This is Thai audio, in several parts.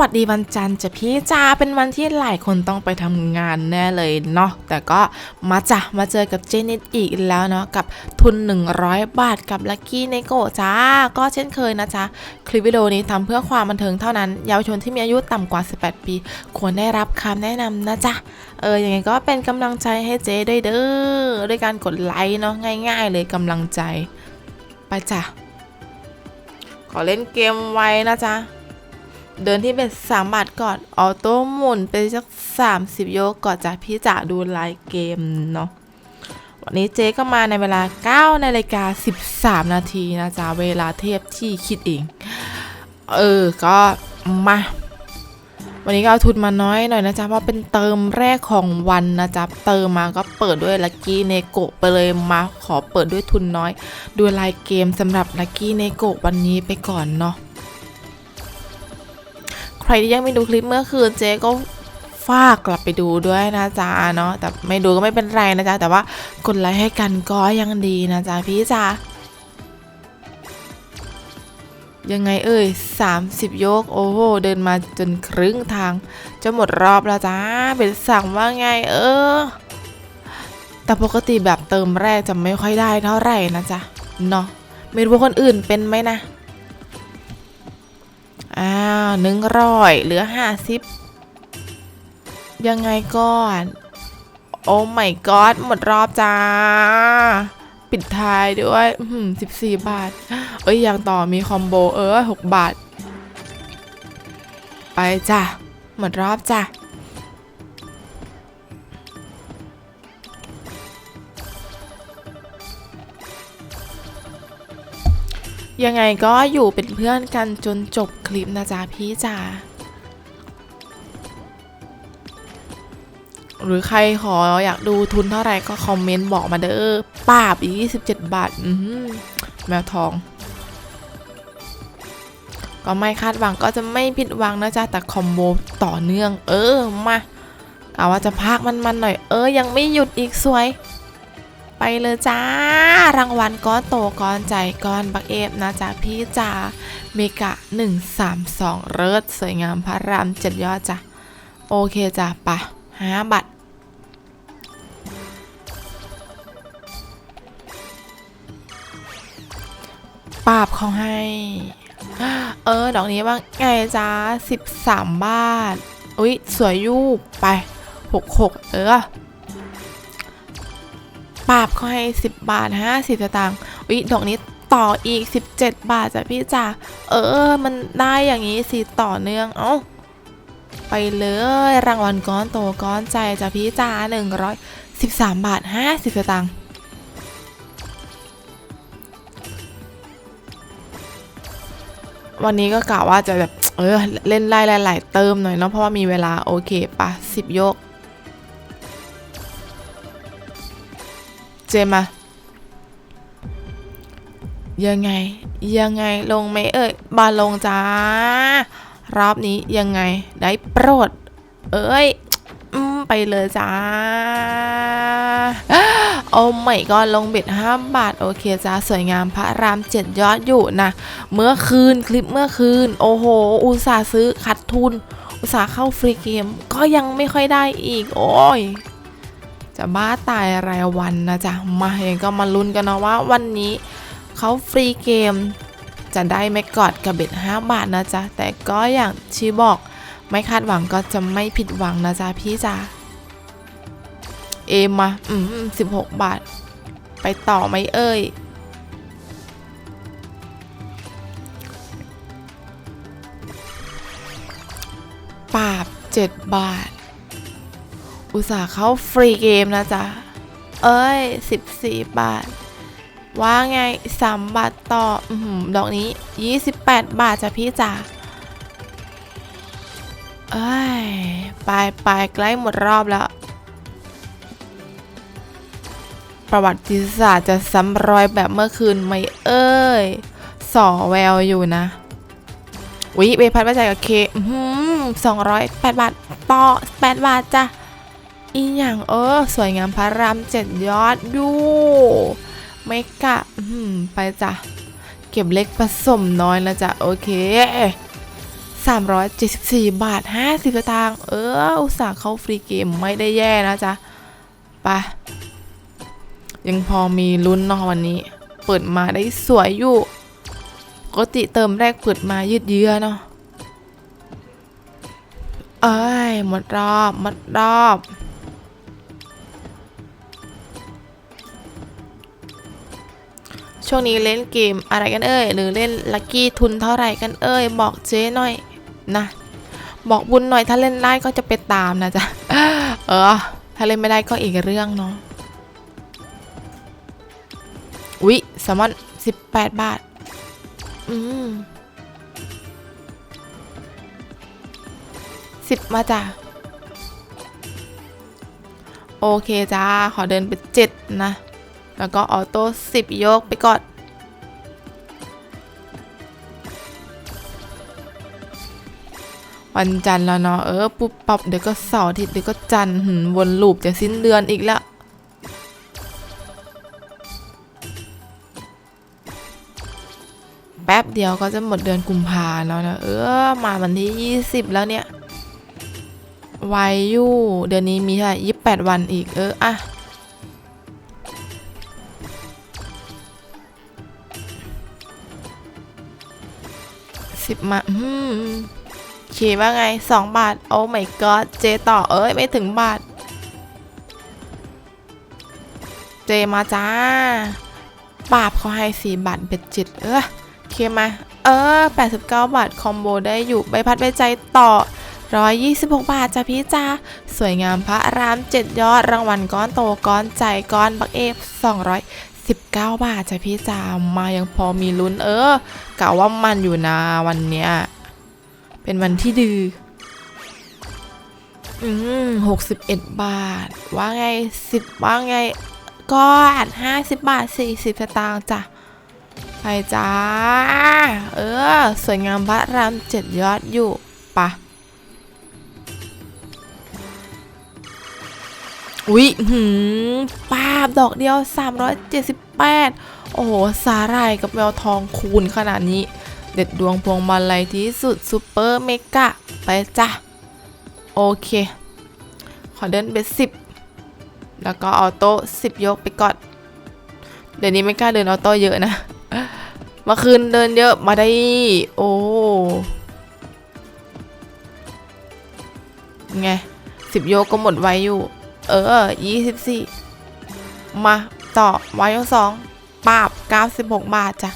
วัสดีวันจันทร์จะพี่จ้าเป็นวันที่หลายคนต้องไปทำงานแน่เลยเนาะแต่ก็มาจ้ะมาเจอกับเจนิดอีกแล้วเนาะกับทุน 100 บาทกับลั c กี้เนโกจ้า ก็เช่นเคยนะจ๊ะ คลิปวิดีโอนี้ทำเพื่อความบันเทิงเท่านั้น เยาวชนที่มีอายุต่ำกว่า 18 ปี ควรได้รับคำแนะนำนะจ๊ะ เออยังไงก็เป็นกำลังใจให้เจ๊ด้วยเด้อด้วยการกดไลค์เนาะง่าย ๆ เลยกำลังใจ ไปจ้ะขอเล่นเกมไว้นะจ๊ะ เดินที่เป็นสามบาทก่อนออโต้หมุนไปสักสามสิบโยกก่อนจากพี่จ๋าดูไลฟ์เกมเนาะวันนี้เจ๊ก็มาในเวลา9นาฬิกา13 นาทีนะจ๊ะ เวลาเทียบที่คิดเอง เออ ก็มา วันนี้ก็เอาทุนมาน้อยหน่อยนะจ๊ะ เพราะเป็นเติมแรกของวันนะจ๊ะ เติมมาก็เปิดด้วยลัคกี้เนโกะไปเลยมาขอเปิดด้วยทุนน้อย ดูลฟ์เกมสำหรับลัคกี้เนโกะวันนี้ไปก่อนเนาะ ใครที่ยังไม่ดูคลิปเมื่อคืนเจ๊ก็ฝากกลับไปดูด้วยนะจ๊ะเนาะแต่ไม่ดูก็ไม่เป็นไรนะจ๊ะแต่ว่ากดไลค์ให้กันก็ยังดีนะจ๊ะพี่จ๋ายังไงเอ่ย 30 โยก โอ้โห เดินมาจนครึ่งทาง จะหมดรอบแล้วจ้า เป็นสั่งว่าไงเออ แต่ปกติแบบเติมแรกจะไม่ค่อยได้เท่าไหร่นะจ๊ะ เนาะไม่รู้ว่าคนอื่นเป็นไหมนะ อ้าวหนึ่งร้อยเหลือห้าสิบยังไงก่อน โอ้ไม่กอดหมดรอบจ้า ปิดท้ายด้วยสิบสี่บาท เอ้ยยังต่อมีคอมโบเออหกบาท ไปจ้ะ หมดรอบจ้ะ ยังไงก็อยู่เป็นเพื่อนกันจนจบคลิปนะจ๊ะพี่จ๋าหรือใครขออยากดูทุนเท่าไหร่ก็คอมเมนต์บอกมาเด้อป้าบอีก27บาทอือหือแมวทอง ก็ไม่คาดหวังก็จะไม่ผิดหวังนะจ๊ะ แต่คอมโบต่อเนื่อง เออ มาเอาว่าจะพักมันๆหน่อย เออ ยังไม่หยุดอีกสวย ไปเลยจ้า รางวัลก้อนโตก้อนใจก้อนบักเอฟนะจ๊ะพี่จ๋าเมกะ 132 เลิศสวยงามพระรามเจ็ดยอดจ้ะ โอเคจ้ะปะหาบัตรปราบเขาให้ เออ ดอกนี้ว่าไงจ้า13 บาท อุ๊ย สวยยูไป 66 เออ ปราบเขาให้ 10 บาท 50สตางค์อุ๊ยดอกนี้ต่ออีก 17 บาทจ้ะพี่จ๋าเออ มันได้อย่างนี้สิต่อเนื่อง เอ้า ไปเลย รางวัลก้อนโตก้อนใจจ้ะพี่จ๋า113 บาท 50สตางค์วันนี้ก็กะว่าจะแบบ เออ เล่นไล่หลาย ๆ เติมหน่อยเนาะเพราะว่ามีเวลาโอเคปะสิบโยก จมา ยังไง ยังไงลงไหมเอ่ยบาลงจ้ารอบนี้ยังไงได้โปรด เอ้ยไปเลยจ้า โอ้ไม่ก็ลงเบ็ดห้าบาท โอเคจ้า สวยงามพระรามเจ็ดยอดอยู่นะ เมื่อคืนคลิปเมื่อคืน โอ้โห อุตส่าห์ซื้อขัดทุน อุตส่าห์เข้าฟรีเกม ก็ยังไม่ค่อยได้อีก โอ้ย จะบ้าตายรายวันนะจ๊ะ มาเองก็มาลุ้นกันนะว่าวันนี้เขาฟรีเกม จะได้ไม่กอดกับเบ็ด5บาทนะจ๊ะ แต่ก็อย่างชีบอก ไม่คาดหวังก็จะไม่ผิดหวังนะจ๊ะพี่จ๋าเอมมา อืมสิบหกบาท ไปต่อไหมเอ่ยปาบ7บาท อุตส่าห์เข้าฟรีเกมนะจ๊ะ เอ้ย 14 บาท ว่าไง 3 บาทต่อออหือดอกนี้ 28 บาทจ้ะพี่จ๋าเอ้ยไปไปใกล้หมดรอบแล้ว ประวัติศาสตร์จะซ้ำรอยแบบเมื่อคืนไหมเอ้ยสอแววอยู่นะวิเบพัดมาจ่ายกับเคสองร้อยแปดบาท ต่อแปดบาทจ้ะ อีอย่างเออ สวยงามพระรามเจ็ดยอดอยู่ไม่กะไปจ้ะ เก็บเล็กผสมน้อยนะจ๊ะโอเค 374 บาท 50สตางค์เออ อุตส่าห์เข้าฟรีเกมไม่ได้แย่นะจ๊ะไปะยังพอมีลุ้นเนาะวันนี้ เปิดมาได้สวยอยู่ปกติเติมแรกเปิดมายืดเยื้อเนาะเอ้ยหมดรอบหมดรอบ ช่วงนี้เล่นเกมอะไรกันเอ่ย หรือเล่นลัคกี้ทุนเท่าไหร่กันเอ่ย บอกเจ๊หน่อยนะ บอกบุญหน่อยถ้าเล่นได้ก็จะไปตามนะจ๊ะ เออ ถ้าเล่นไม่ได้ก็อีกเรื่องเนาะอุ๊ยแซลมอนสิบแปดบาท อืมสิบมาจ้ะ โอเคจ้า ขอเดินไปเจ็ดนะ แล้วก็ออโต้สิบยกไปก่อนวันจันทร์แล้วเนาะเออปุ๊บปับเดี๋ยวก็เสาร์อาทิตย์เดี๋ยวก็จันทร์วนลูปจะสิ้นเดือนอีกแล้วแป๊บเดียวก็จะหมดเดือนกุมภาแล้วนะเออมาวันที่ 20 แล้วเนี่ยไวยู่เดือนนี้มีเท่าไหร่ยี่แปดวันอีกเอออะ สิบมาอืมเขีว่าไงสองบาท โอ้ my god เจต่อเอ้ย ไม่ถึงบาท เจมาจ้าปาบเขาให้สี่บาทเบ็ดจิต เออโอเคมา เออ 89 บาท คอมโบได้อยู่ใบพัดใบใจต่อ 126 บาทจ้ะพี่จ้าสวยงามพระราม 7 ยอดรางวัลก้อนโตก้อนใจก้อนบักเอฟ 19 บาทจ้ะพี่จ้ามายังพอมีลุ้นเออกะว่ามันอยู่นะวันเนี้ยเป็นวันที่ดื้ออืมหกสิบเอ็ดบาท ว่าไงสิบว่าไงก็อัดห้าสิบบาทสี่สิบสตางค์จ้ะไปจ้า เออ สวยงามพระรามเจ็ดยอดอยู่ อุ๊ยหืมป้าบดอกเดียว 378 โอ้โห สาหร่ายกับแววทองคูณขนาดนี้ เด็ดดวงพวงมาลัยที่สุดซูเปอร์เมกะ ไปจ้ะ โอเค ขอเดินไปสิบแล้วก็ออโต้สิบยกไปก่อน เดี๋ยวนี้ไม่กล้าเดินออโต้เยอะนะเมื่อคืนเดินเยอะมาได้ โอ้ไงสิบโยกก็หมดไวอยู่ เออยี่สิบสี่มาต่อว้ยกสองปาบเก้าสิบหกบาทจ้ะ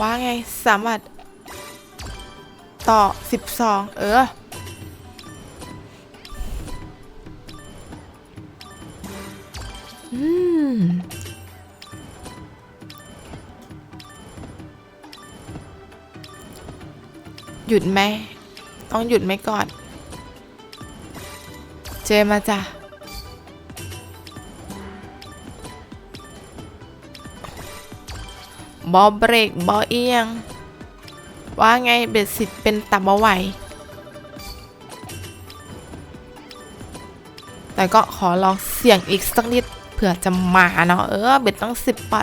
ว่าไงสามารถต่อสิบสองเออ อืม หยุดไหม ต้องหยุดไหมก่อน เจมาจ้ะบอเบรกบอเอียง ว่าไงเบ็ดสิทธิ์เป็นตับไหว แต่ก็ขอลองเสี่ยงอีกสักนิดเผื่อจะมาเนาะเออ เบ็ดต้องสิบบา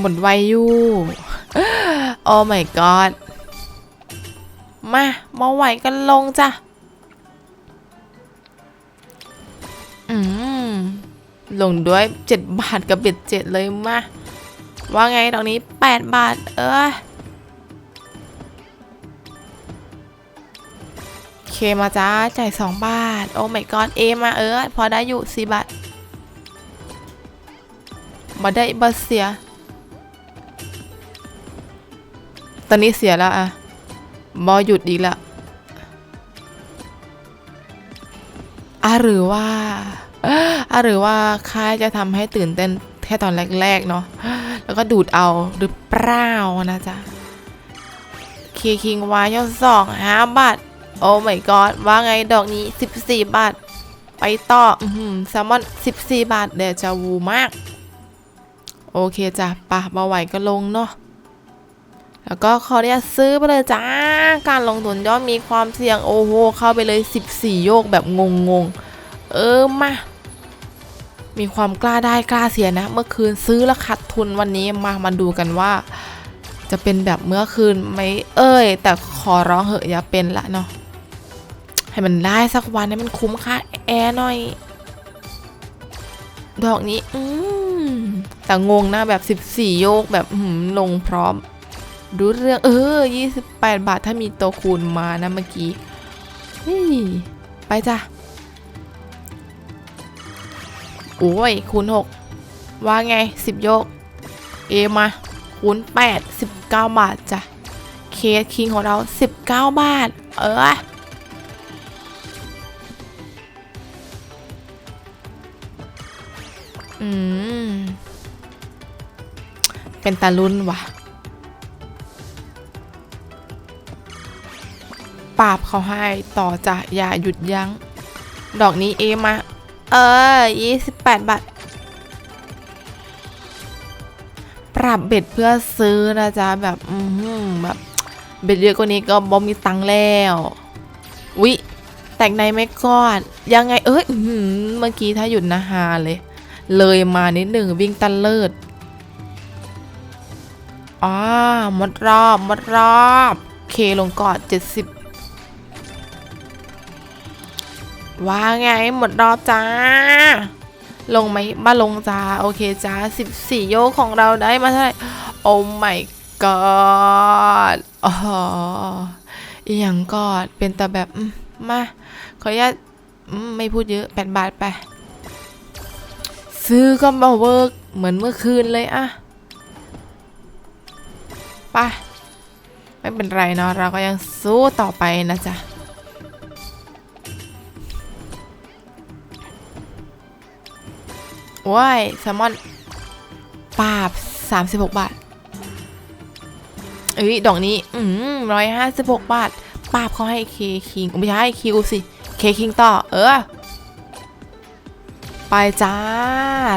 หมดไวอยู่โอ้ my god มามาไหวกันลงจ้ะ อืม ลงด้วย 7 บาทกับเบ็ดเจ็ดเลยมา ว่าไงดอกนี้ 8 บาท เออเคมาจ้า จ่าย 2 บาท โอ้ my god เอมาเออพอได้อยู่ 4 บาทมาได้บัสเสีย ตอนนี้เสียแล้วอะบอหยุดอีกแล้วอะหรือว่าอะหรือว่าค่ายจะทำให้ตื่นเต้นแค่ตอนแรก ๆ เนาะแล้วก็ดูดเอาหรือเปล่านะจ๊ะเคคิงวายยอดสองห้าบาท โอ้ my god ว่าไงดอกนี้ 14 บาท ไปต่ออือหือแซลมอน14 บาท เดี๋ยวจาวูมาก โอเคจ้ะปะมาไหวก็ลงเนาะ แล้วก็ขออนุญาตซื้อไปเลยจ้า การลงทุนย่อมมีความเสี่ยงโอ้โหเข้าไปเลย 14 โยกแบบงงๆเออมามีความกล้าได้กล้าเสียนะ เมื่อคืนซื้อแล้วขาดทุนวันนี้มามาดูกันว่า จะเป็นแบบเมื่อคืนไหมเอ้ย แต่ขอร้องเหอะอย่าเป็นละเนาะให้มันได้สักวันให้มันคุ้มค่าแอร์หน่อย ดอกนี้ อืมแต่งงนะแบบ 14 โยกแบบหืมลงพร้อม ดูเรื่องเออ 28 บาทถ้ามีตัวคูณมานะเมื่อกี้เฮ้ยไปจ้ะ โอ้ย คูณ 6 ว่าไง 10 โยก เอมา คูณ 8 19 บาทจ้ะ เคสคิงของเรา 19 บาท เอออืม เป็นตาลุนว่ะ ปาบเขาให้ต่อจะอย่าหยุดยัง้ง ดอกนี้เอมา เออ 28 บาท ปรับเบ็ดเพื่อซื้อนะจ๊ะ แบบแบบเบ็ดเยอะกว่านี้ก็บอมีตังแล้ววิแต่งในไม่ก้อน ยังไง เอ้ยเมื่อกี้ถ้าหยุดนะฮาเลย เลยมานิดหนึ่งวิ่งตันเลิศอ๋อมดรอบมดรอบ เคลงกอด70 ว่าไงหมดรอบจ้า ลงไหมมาลงจ้า โอเคจ้าสิบสี่โยกของเราได้มาเท่าไหร่โอ้ my god อ๋ออหย่างกอดเป็นแต่แบบมา ขออนุญาตไม่พูดเยอะแปดบาทไป ซื้อก็มาเวิร์กเหมือนเมื่อคืนเลยอะไปไม่เป็นไรเนาะเราก็ยังสู้ต่อไปนะจ๊ะ โอ้ยแซลมอนปาบ36บาทเอ้ยดอกนี้ อืมร้อยห้าสิบหกบาทปาบเขาให้เคคิงไม่ใช่คิวสิเคคิงต่อ เออ ไปจ้า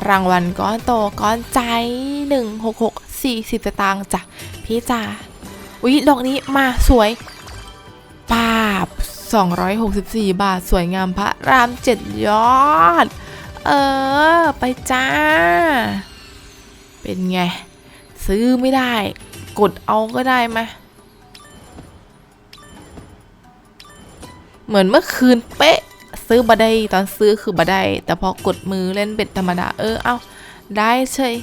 รางวัลก้อนโตก้อนใจหนึ่งหกหกสี่สิบตางค์จ้ะพี่จ้าอุ๊ยดอกนี้มาสวยปาบ264 บาท สวยงามพระรามเจ็ดยอด เออ ไปจ้า เป็นไง ซื้อไม่ได้ กดเอาก็ได้ไหมเหมือนเมื่อคืนเป๊ะ ซื้อบาได้ตอนซื้อคือบาได้แต่พอกดมือเล่นเบ็ดธรรมดา เออ เอาได้เฉย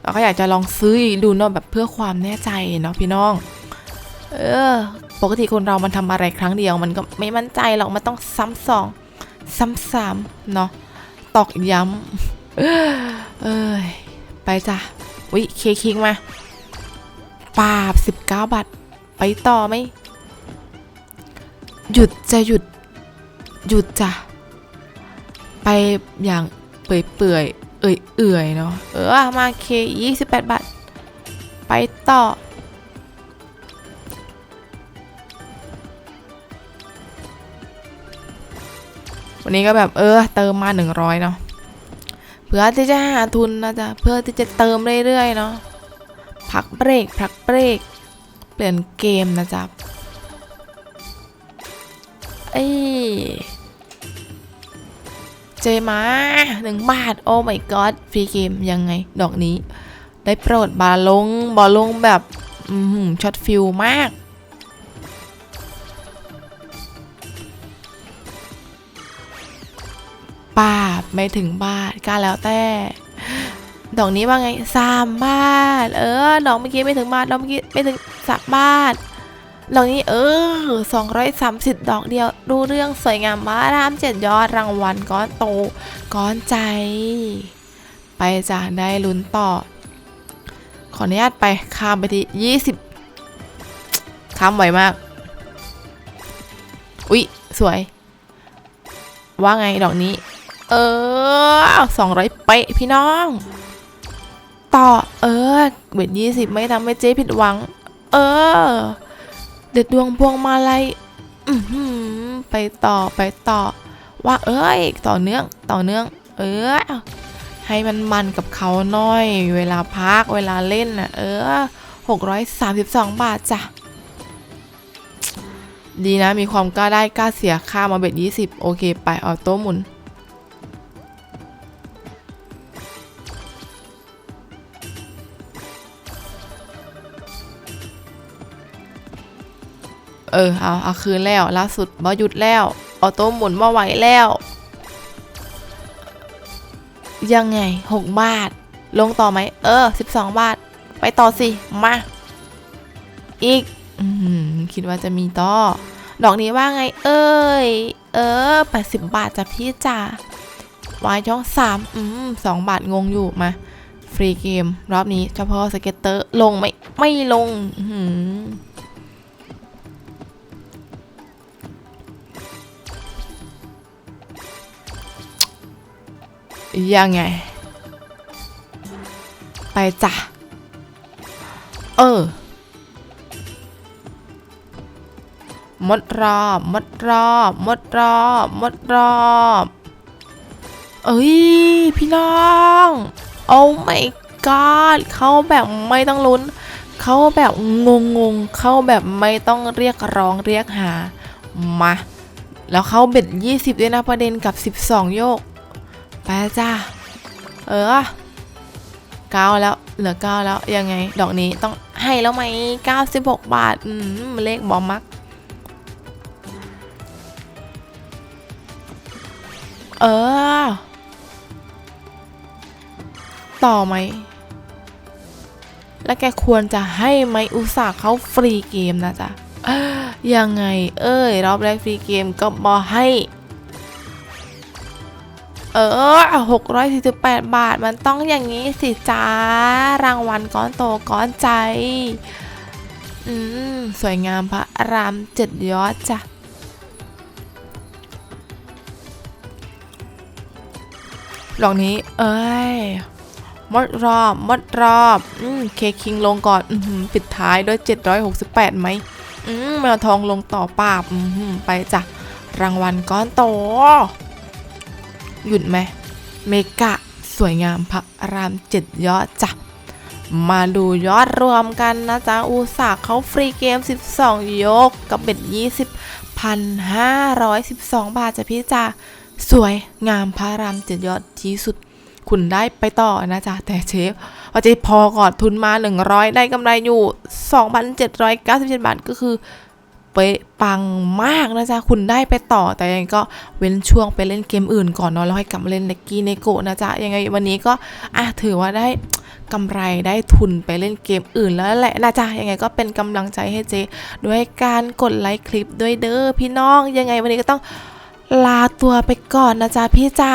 เราก็อยากจะลองซื้อดูเนาะแบบเพื่อความแน่ใจเนาะพี่น้อง เออ ปกติคนเรามันทำอะไรครั้งเดียว มันก็ไม่มั่นใจหรอกมันต้องซ้ำสอง ซ้ำสามเนาะตอกย้ำเอ้ยไปจ้ะวิเคคิงมาปาบ19 บาท ไปต่อไหมหยุดจะหยุด หยุดจ้ะไปอย่างเปื่อยๆเอื่อยเอื่อยๆเนาะเออมาเค 28 บาท ไปต่อ วันนี้ก็แบบเออเติมมา 100 เนาะเพื่อที่จะหาทุนนะจ๊ะเพื่อที่จะเติมเรื่อยๆเนาะพักเบรกพักเบรก เปลี่ยนเกมนะจ๊ะเอ้เจมาหนึ่งบาท โอ้ my god ฟรีเกมยังไง ดอกนี้ ได้โปรดบาลงบอลลงแบบช็อตฟิลมาก บาทไม่ถึงบาทก็แล้วแต่ ดอกนี้ว่าไงสามบาท เออ ดอกเมื่อกี้ไม่ถึงบาท ดอกเมื่อกี้ไม่ถึงสามบาท ดอกนี้เออสองร้อยสามสิบดอกเดียว ดูเรื่องสวยงามมารามเจ็ดยอดรางวัลก้อนโตก้อนใจ ไปจ้ะได้ลุ้นต่อ ขออนุญาตไปข้ามไปที่ยี่สิบข้ามไวมาก อุ๊ย สวย ว่าไงดอกนี้ เออสองร้อยเป๊ะพี่น้อง ต่อ เออเบ็ดยี่สิบไม่ทำให้เจ๊ผิดหวัง เออ เด็ดดวงพวงมาลัยไปต่อไปต่อ ว่า เอ้ย ต่อเนื่องต่อเนื่อง เออ ให้มันมันกับเขาหน่อย เวลาพักเวลาเล่นน่ะ เออหกร้อยสามสิบสองบาทจ้ะดีนะมีความกล้าได้กล้าเสียค่ามาเบ็ดยี่สิบโอเค ไปออโต้หมุน เออเอาเอาคืนแล้วล่าสุดบอหยุดแล้วออโต้หมุนมาไหวแล้ว ยังไงหกบาท ลงต่อไหม เออสิบสองบาท ไปต่อสิ มา อีกอคิดว่าจะมีต่อ ดอกนี้ว่าไง เอ้ย เออแปดสิบบาทจ้ะพี่จ่าวายช่องสามอืมสองบาทงงอยู่มา ฟรีเกม รอบนี้เฉพาะสเก็ตเตอร์ลงไหมไม่ลง อื ยังไง ไปจ้ะ เออ มดรอบ มดรอบ มดรอบ มดรอบ เอ้ย พี่น้อง โอ้ my god เขาแบบไม่ต้องลุ้น เขาแบบงงงๆเขาแบบไม่ต้องเรียกร้องเรียกหา มา แล้วเขาเบ็ด 20 ด้วยนะประเด็นกับ 12 โยก ไปจ้าเออเก้าแล้วเหลือเก้าแล้วยังไง ดอกนี้ต้องให้แล้วไหม96บาท อืมเลขบอมมัก เออ ต่อไหม แล้วแกควรจะให้ไหมอุตส่าห์เขาฟรีเกมนะจ๊ะยังไง เอ้ย รอบแรกฟรีเกมก็บอให้ เออหกร้อยสี่สิบแปดบาทมันต้องอย่างนี้สิจ้ารางวัลก้อนโตก้อนใจ อืม สวยงามพระรามเจ็ดยอดจ้ะดอกนี้ เอ้ยมดรอบมดรอบอืมเคคิงลงก่อนอือหือปิดท้ายด้วย 768ไหมอืมแมวทองลงต่อปาบอือหือไปจ้ะรางวัลก้อนโต หยุดไหมเมกะสวยงามพระรามเจ็ดยอดจ้ะมาดูยอดรวมกันนะจ๊ะอุตสาเขาฟรีเกม 12 ยก กับเบ็ด20พันห้าร้อยสิบสองบาทจ้ะพี่จ้าสวยงามพระรามเจ็ดยอดที่สุด คุณได้ไปต่อนะจ๊ะ แต่เชฟว่าจะพอก่อนทุนมา 100 ได้กำไรอยู่ 2,797 บาทก็คือ เป๊ะปังมากนะจ๊ะ คุณได้ไปต่อแต่ยังไงก็เว้นช่วงไปเล่นเกมอื่นก่อนเนาะแล้วค่อยกลับมาเล่นเล็กกี้เนโกะนะจ๊ะ ยังไงวันนี้ก็อะถือว่าได้กำไรได้ทุนไปเล่นเกมอื่นแล้วแหละนะจ๊ะ ยังไงก็เป็นกำลังใจให้เจ ด้วยการกดไลค์คลิปด้วยเด้อพี่น้อง ยังไงวันนี้ก็ต้องลาตัวไปก่อนนะจ๊ะพี่จ๋า